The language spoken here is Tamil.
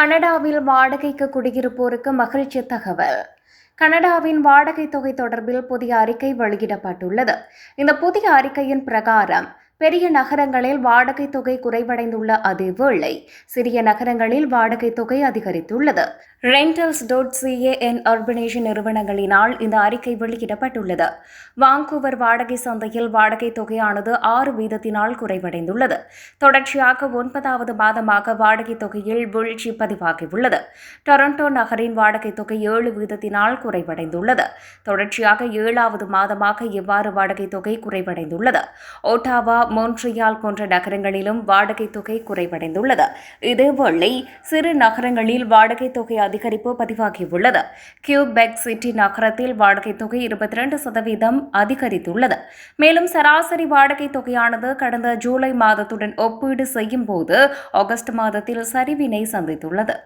கனடாவில் வாடகைக்கு குடியிருப்போருக்கு மகிழ்ச்சி தகவல். கனடாவின் வாடகை தொகை தொடர்பில் புதிய அறிக்கை வெளியிடப்பட்டுள்ளது. இந்த புதிய அறிக்கையின் பிரகாரம் பெரிய நகரங்களில் வாடகை தொகை குறைவடைந்துள்ள அதேவேளை சிறிய நகரங்களில் வாடகை தொகை அதிகரித்துள்ளது. ரெண்டல்ஸ் டாட் சிஏஎன் அர்பனேஷன் நிறுவனங்களினால் இந்த அறிக்கை வெளியிடப்பட்டுள்ளது. வாங்கூவர் வாடகை சந்தையில் வாடகை தொகையானது ஆறு வீதத்தினால் குறைவடைந்துள்ளது. தொடர்ச்சியாக ஒன்பதாவது மாதமாக வாடகை தொகையில் வீழ்ச்சி பதிவாகியுள்ளது. டொரண்டோ நகரின் வாடகை தொகை ஏழு வீதத்தினால் குறைவடைந்துள்ளது. தொடர்ச்சியாக ஏழாவது மாதமாக இவ்வாறு வாடகை தொகை குறைவடைந்துள்ளது. ஓட்டாவா மோன்ட்ரியால் போன்ற நகரங்களிலும் வாடகை தொகை குறைவடைந்துள்ளது. இதேவேளை சிறு நகரங்களில் வாடகை தொகை அதிகரிப்பு பதிவாகியுள்ளது. கியூபெக் சிட்டி நகரத்தில் வாடகை தொகை இருபத்தி ரெண்டு சதவீதம் அதிகரித்துள்ளது. மேலும் சராசரி வாடகை தொகையானது கடந்த ஜூலை மாதத்துடன் ஒப்பீடு செய்யும் போது ஆகஸ்ட் மாதத்தில் சரிவினை சந்தித்துள்ளது.